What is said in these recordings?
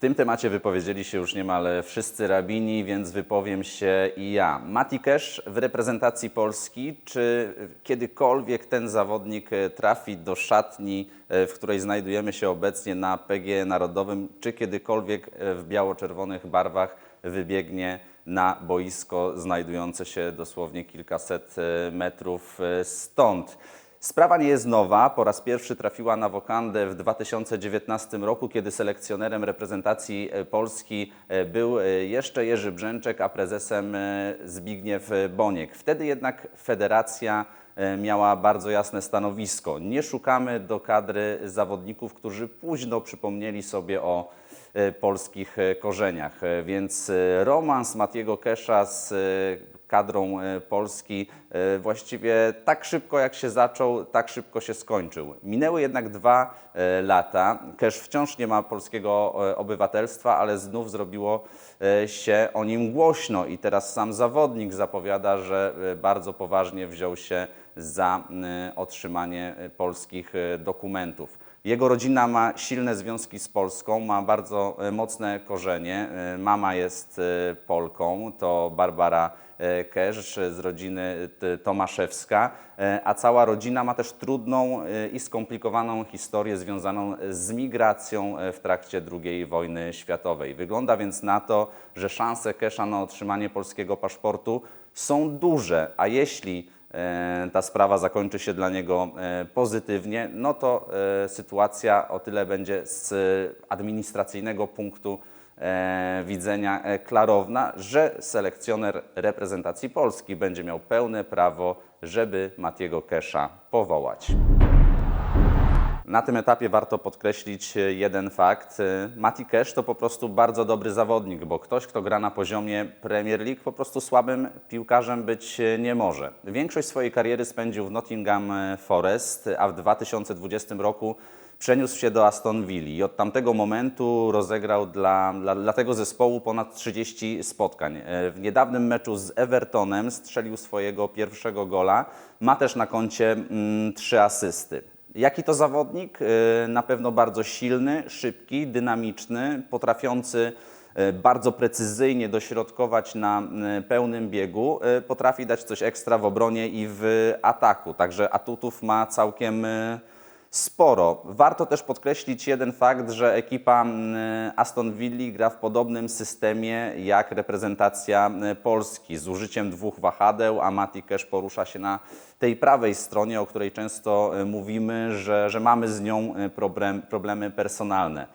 tym temacie wypowiedzieli się już niemal wszyscy rabini, więc wypowiem się i ja. Mati Kesz w reprezentacji Polski, czy kiedykolwiek ten zawodnik e, trafi do szatni, e, w której znajdujemy się obecnie na PG Narodowym, czy kiedykolwiek e, w biało-czerwonych barwach wybiegnie na boisko znajdujące się dosłownie kilkaset metrów stąd. Sprawa nie jest nowa. Po raz pierwszy trafiła na wokandę w 2019 roku, kiedy selekcjonerem reprezentacji e, Polski e, był e, jeszcze Jerzy Brzęczek, a prezesem Zbigniew Boniek. Wtedy jednak federacja miała bardzo jasne stanowisko. Nie szukamy do kadry zawodników, którzy późno przypomnieli sobie o polskich e, korzeniach. E, Więc e, romans Matiego Kesza z e, kadrą e, Polski e, właściwie tak szybko jak się zaczął, tak szybko się skończył. Minęły jednak dwa e, lata. Kesz wciąż nie ma polskiego e, obywatelstwa, ale znów zrobiło e, się o nim głośno i teraz sam zawodnik zapowiada, że e, bardzo poważnie wziął się za e, otrzymanie e, polskich e, dokumentów. Jego rodzina ma silne związki z Polską, ma bardzo mocne korzenie. Mama jest Polką, to Barbara Kesz z rodziny Tomaszewska, a cała rodzina ma też trudną i skomplikowaną historię związaną z migracją w trakcie II wojny światowej. Wygląda więc na to, że szanse Kesza na otrzymanie polskiego paszportu są duże, a jeśli ta sprawa zakończy się dla niego e, pozytywnie, no to e, sytuacja o tyle będzie z administracyjnego punktu e, widzenia e, klarowna, że selekcjoner reprezentacji Polski będzie miał pełne prawo, żeby Matiego Kesza powołać. Na tym etapie warto podkreślić jeden fakt. Mati Cash to po prostu bardzo dobry zawodnik, bo ktoś, kto gra na poziomie Premier League, po prostu słabym piłkarzem być nie może. Większość swojej kariery spędził w Nottingham Forest, a w 2020 roku przeniósł się do Aston Villa i od tamtego momentu rozegrał dla, dla, dla tego zespołu ponad 30 spotkań. W niedawnym meczu z Evertonem strzelił swojego pierwszego gola. Ma też na koncie mm, trzy asysty. Jaki to zawodnik? E, Na pewno bardzo silny, szybki, dynamiczny, potrafiący e, bardzo precyzyjnie dośrodkować na e, pełnym biegu. Potrafi dać coś ekstra w obronie i w ataku. Także atutów ma całkiem sporo. Warto też podkreślić jeden fakt, że ekipa mm, Aston Villa gra w podobnym systemie jak reprezentacja mm, Polski z użyciem dwóch wahadeł, a Mati Cash porusza się na tej prawej stronie, o której często e, mówimy, że, że mamy z nią e, problem, problemy personalne.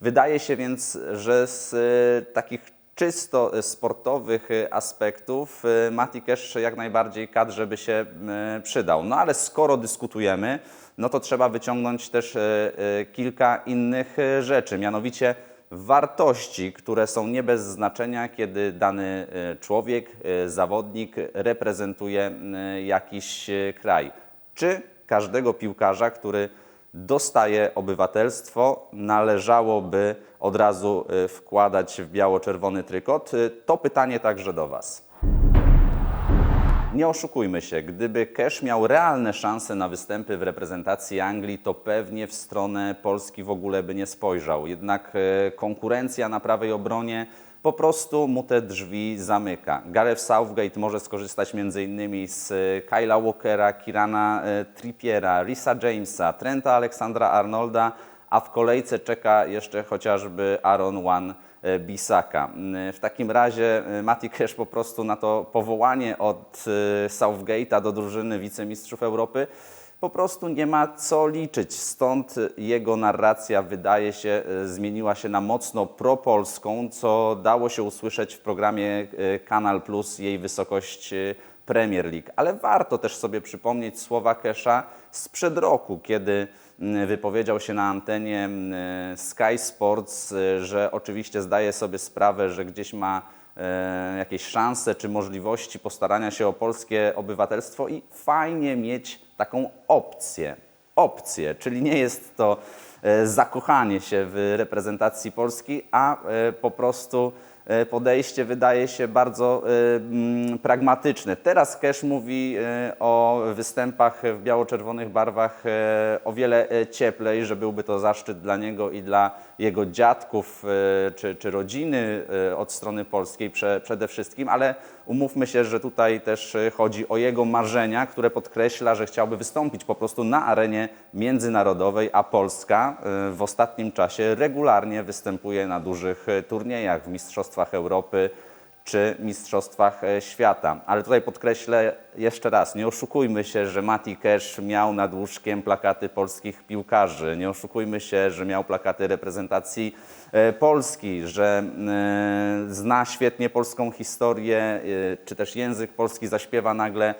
Wydaje się więc, że z e, takich czysto e, sportowych e, aspektów e, Mati Cash jak najbardziej kadrze by się przydał. No ale skoro dyskutujemy, no to trzeba wyciągnąć też kilka innych rzeczy, mianowicie wartości, które są nie bez znaczenia, kiedy dany człowiek, zawodnik reprezentuje jakiś kraj. Czy każdego piłkarza, który dostaje obywatelstwo, należałoby od razu e, wkładać w biało-czerwony trykot? E, To pytanie także do Was. Nie oszukujmy się, gdyby Cash miał realne szanse na występy w reprezentacji Anglii, to pewnie w stronę Polski w ogóle by nie spojrzał. Jednak e, konkurencja na prawej obronie po prostu mu te drzwi zamyka. Gareth Southgate może skorzystać m.in. z e, Kyla Walkera, Kirana e, Trippiera, Risa Jamesa, Trenta Aleksandra Arnolda, a w kolejce czeka jeszcze chociażby Aaron Wan e, Bisaka. Mm, W takim razie e, Mati Cash po prostu na to powołanie od e, Southgate'a do drużyny wicemistrzów Europy po prostu nie ma co liczyć. Stąd jego narracja wydaje się e, zmieniła się na mocno propolską, co dało się usłyszeć w programie e, Kanal Plus jej wysokość e, Premier League. Ale warto też sobie przypomnieć słowa Kesha sprzed roku, kiedy wypowiedział się na antenie mm, Sky Sports, y, że oczywiście zdaje sobie sprawę, że gdzieś ma e, jakieś szanse czy możliwości postarania się o polskie obywatelstwo i fajnie mieć taką opcję. Opcję, czyli nie jest to e, zakochanie się w reprezentacji Polski, a e, po prostu e, podejście wydaje się bardzo e, mm, pragmatyczne. Teraz Kesz mówi e, o występach w biało-czerwonych barwach e, o wiele e, cieplej, że byłby to zaszczyt dla niego i dla jego dziadków e, czy, czy rodziny e, od strony polskiej prze, przede wszystkim, ale umówmy się, że tutaj też e, chodzi o jego marzenia, które podkreśla, że chciałby wystąpić po prostu na arenie międzynarodowej, a Polska e, w ostatnim czasie regularnie występuje na dużych e, turniejach w Mistrzostwach Europy czy Mistrzostwach e, Świata. Ale tutaj podkreślę jeszcze raz, nie oszukujmy się, że Mati Cash miał nad łóżkiem plakaty polskich piłkarzy, nie oszukujmy się, że miał plakaty reprezentacji e, Polski, że e, zna świetnie polską historię, czy też język polski zaśpiewa nagle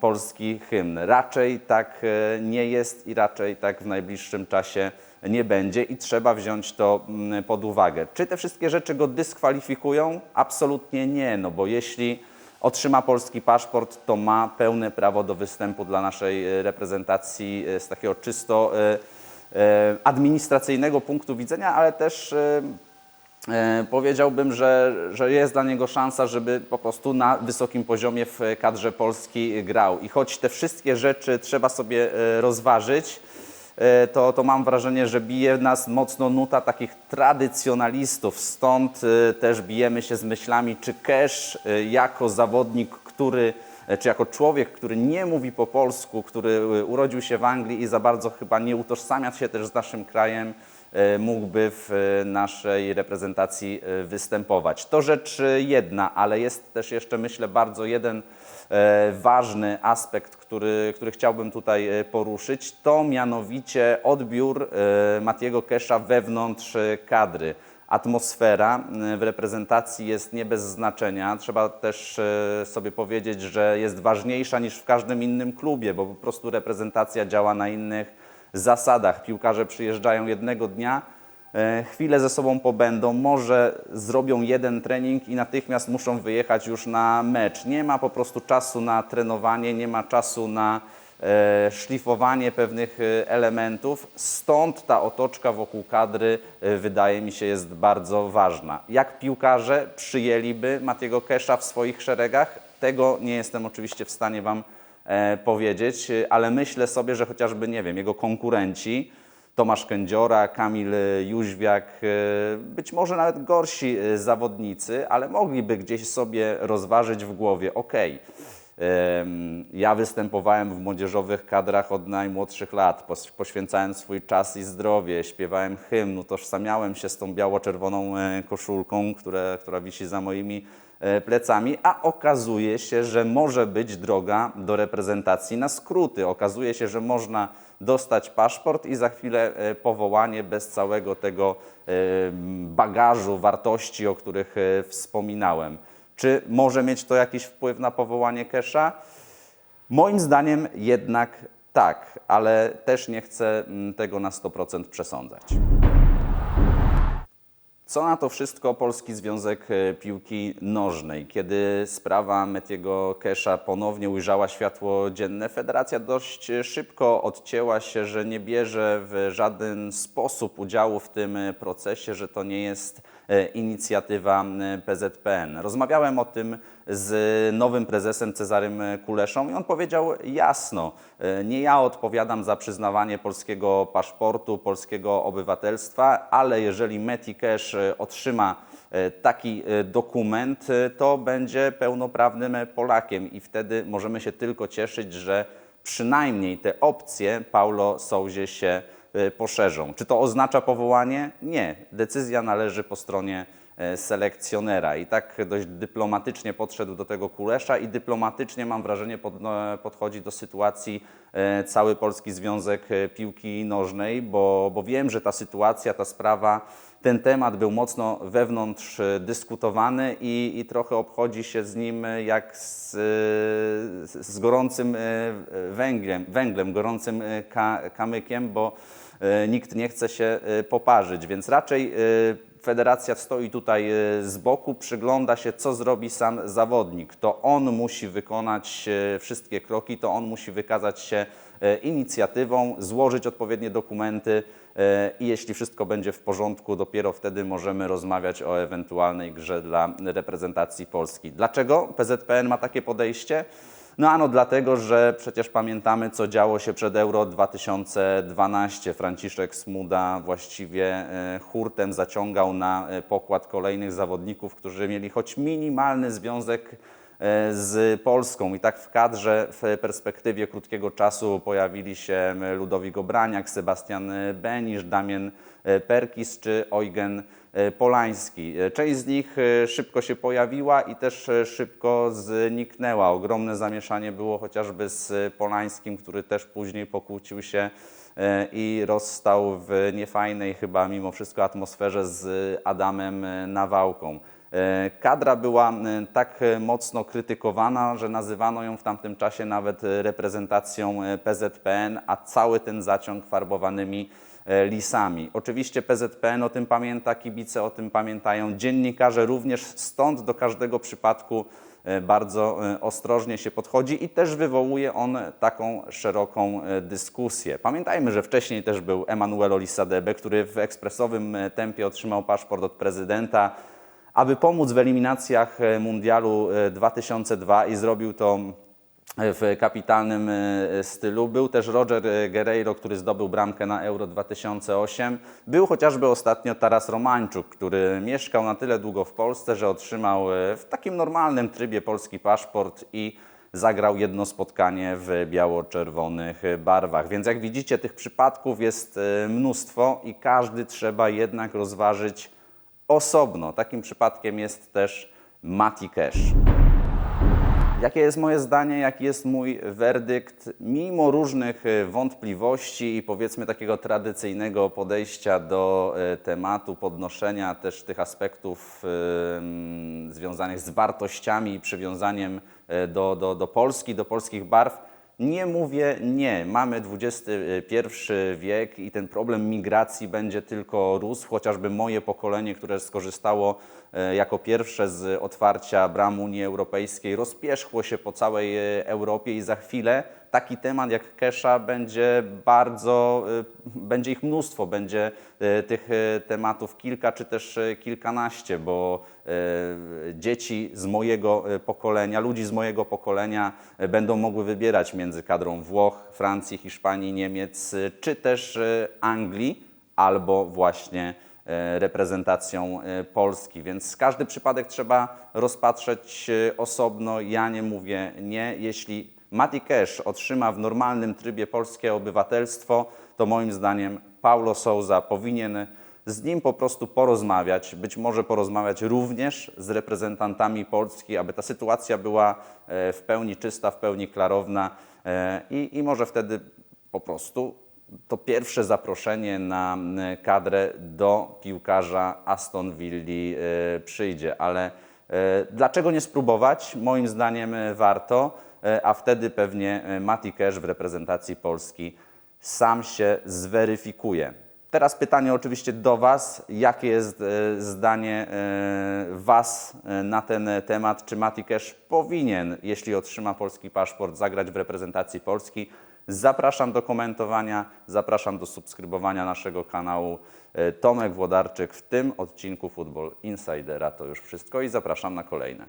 polski hymn. Raczej tak nie jest i raczej tak w najbliższym czasie nie będzie i trzeba wziąć to mm, pod uwagę. Czy te wszystkie rzeczy go dyskwalifikują? Absolutnie nie, no bo jeśli otrzyma polski paszport, to ma pełne prawo do występu dla naszej e, reprezentacji e, z takiego czysto e, administracyjnego punktu widzenia, ale też Powiedziałbym, że, że jest dla niego szansa, żeby po prostu na wysokim poziomie w kadrze Polski grał. I choć te wszystkie rzeczy trzeba sobie rozważyć, to, to mam wrażenie, że bije nas mocno nuta takich tradycjonalistów. Stąd e, też bijemy się z myślami, czy Cash e, jako zawodnik, który e, czy jako człowiek, który nie mówi po polsku, który e, urodził się w Anglii i za bardzo chyba nie utożsamia się też z naszym krajem, e, mógłby w e, naszej reprezentacji e, występować. To rzecz e, jedna, ale jest też jeszcze myślę bardzo jeden e, ważny aspekt, który, który chciałbym tutaj e, poruszyć, to mianowicie odbiór e, Matiego Kesza wewnątrz e, kadry atmosfera w reprezentacji jest nie bez znaczenia. Trzeba też sobie powiedzieć, że jest ważniejsza niż w każdym innym klubie, bo po prostu reprezentacja działa na innych zasadach. Piłkarze przyjeżdżają jednego dnia, e, chwilę ze sobą pobędą, może zrobią jeden trening i natychmiast muszą wyjechać już na mecz. Nie ma po prostu czasu na trenowanie, nie ma czasu na e, szlifowanie pewnych e, elementów. Stąd ta otoczka wokół kadry e, wydaje mi się jest bardzo ważna. Jak piłkarze przyjęliby Matiego Kesza w swoich szeregach? Tego nie jestem oczywiście w stanie Wam e, powiedzieć, e, ale myślę sobie, że chociażby, nie wiem, jego konkurenci, Tomasz Kędziora, Kamil e, Jóźwiak, e, być może nawet gorsi e, zawodnicy, ale mogliby gdzieś sobie rozważyć w głowie, Em, Ja występowałem w młodzieżowych kadrach od najmłodszych lat, poświęcałem swój czas i zdrowie, śpiewałem hymn, utożsamiałem się z tą biało-czerwoną koszulką, które, która wisi za moimi plecami, a okazuje się, że może być droga do reprezentacji na skróty. Okazuje się, że można dostać paszport i za chwilę e, powołanie bez całego tego e, bagażu wartości, o których e, wspominałem. Czy może mieć to jakiś wpływ na powołanie Kesha? Moim zdaniem jednak tak, ale też nie chcę mm, tego na 100% przesądzać. Co na to wszystko Polski Związek e, Piłki Nożnej? Kiedy sprawa Metiego Kesha ponownie ujrzała światło dzienne, federacja dość szybko odcięła się, że nie bierze w żaden sposób udziału w tym procesie, że to nie jest e, inicjatywa PZPN. Rozmawiałem o tym z nowym prezesem Cezarym Kuleszą i on powiedział jasno, e, nie ja odpowiadam za przyznawanie polskiego paszportu, polskiego obywatelstwa, ale jeżeli Meti Cash otrzyma e, taki e, dokument, e, to będzie pełnoprawnym Polakiem i wtedy możemy się tylko cieszyć, że przynajmniej te opcje Paulo Souzie się poszerzą. Czy to oznacza powołanie? Nie. Decyzja należy po stronie selekcjonera. I tak dość dyplomatycznie podszedł do tego Kulesza i dyplomatycznie, mam wrażenie, pod, no, podchodzi do sytuacji e, cały Polski Związek e, Piłki Nożnej, bo, bo wiem, że ta sytuacja, ta sprawa, ten temat był mocno wewnątrz e, dyskutowany i, i trochę obchodzi się z nim e, jak z, e, z gorącym e, węglem, węglem gorącym e, ka, kamykiem, bo e, nikt nie chce się e, poparzyć, więc raczej e, federacja stoi tutaj e, z boku, przygląda się, co zrobi sam zawodnik. To on musi wykonać e, wszystkie kroki, to on musi wykazać się e, inicjatywą, złożyć odpowiednie dokumenty i jeśli wszystko będzie w porządku, dopiero wtedy możemy rozmawiać o ewentualnej grze dla reprezentacji Polski. Dlaczego PZPN ma takie podejście? No ano dlatego, że przecież pamiętamy, co działo się przed Euro 2012. Franciszek Smuda właściwie e, hurtem zaciągał na e, pokład kolejnych zawodników, którzy mieli choć minimalny związek e, z Polską. I tak w kadrze w perspektywie krótkiego czasu pojawili się Ludowik Obraniak, Sebastian Benisz, Damien Perkis czy Eugen Polański. Część z nich szybko się pojawiła i też szybko zniknęła. Ogromne zamieszanie było chociażby z Polańskim, który też później pokłócił się e, i rozstał w niefajnej chyba mimo wszystko atmosferze z Adamem Nawałką. E, Kadra była e, tak mocno krytykowana, że nazywano ją w tamtym czasie nawet reprezentacją e, PZPN, a cały ten zaciąg farbowanymi e, lisami. Oczywiście PZPN o tym pamięta, kibice o tym pamiętają, dziennikarze również, stąd do każdego przypadku e, bardzo e, ostrożnie się podchodzi i też wywołuje on taką szeroką e, dyskusję. Pamiętajmy, że wcześniej też był Emanuel Olisadebe, który w ekspresowym e, tempie otrzymał paszport od prezydenta, aby pomóc w eliminacjach e, Mundialu e, 2002 i zrobił to w kapitalnym e, stylu. Był też Roger e, Guerreiro, który zdobył bramkę na Euro 2008. Był chociażby ostatnio Taras Romańczuk, który mieszkał na tyle długo w Polsce, że otrzymał e, w takim normalnym trybie polski paszport i zagrał jedno spotkanie w biało-czerwonych barwach. Więc jak widzicie, tych przypadków jest e, mnóstwo i każdy trzeba jednak rozważyć osobno. Takim przypadkiem jest też Mati Cash. Jakie jest moje zdanie, jaki jest mój werdykt? Mimo różnych e, wątpliwości i powiedzmy takiego tradycyjnego podejścia do e, tematu, podnoszenia też tych aspektów e, związanych z wartościami i przywiązaniem do, do, do Polski, do polskich barw, nie mówię nie. Mamy XXI wiek i ten problem migracji będzie tylko rósł. Chociażby moje pokolenie, które skorzystało e, jako pierwsze z otwarcia bram Unii Europejskiej, rozpierzchło się po całej e, Europie i za chwilę taki temat jak Kesha będzie bardzo, e, będzie ich mnóstwo, będzie e, tych e, tematów kilka czy też kilkanaście, bo dzieci z mojego pokolenia, ludzi z mojego pokolenia będą mogły wybierać między kadrą Włoch, Francji, Hiszpanii, Niemiec czy też Anglii albo właśnie reprezentacją Polski. Więc każdy przypadek trzeba rozpatrzeć osobno. Ja nie mówię nie. Jeśli Mati Cash otrzyma w normalnym trybie polskie obywatelstwo, to moim zdaniem Paulo Souza powinien z nim po prostu porozmawiać, być może porozmawiać również z reprezentantami Polski, aby ta sytuacja była e, w pełni czysta, w pełni klarowna. E, i, i może wtedy po prostu to pierwsze zaproszenie na m, kadrę do piłkarza Aston Villa e, przyjdzie, ale e, dlaczego nie spróbować? Moim zdaniem e, warto, e, a wtedy pewnie e, Mati Cash w reprezentacji Polski sam się zweryfikuje. Teraz pytanie oczywiście do Was. Jakie jest e, zdanie e, Was e, na ten temat? Czy Mati Cash powinien, jeśli otrzyma polski paszport, zagrać w reprezentacji Polski? Zapraszam do komentowania, zapraszam do subskrybowania naszego kanału. E, Tomek Włodarczyk w tym odcinku Football Insidera to już wszystko i zapraszam na kolejne.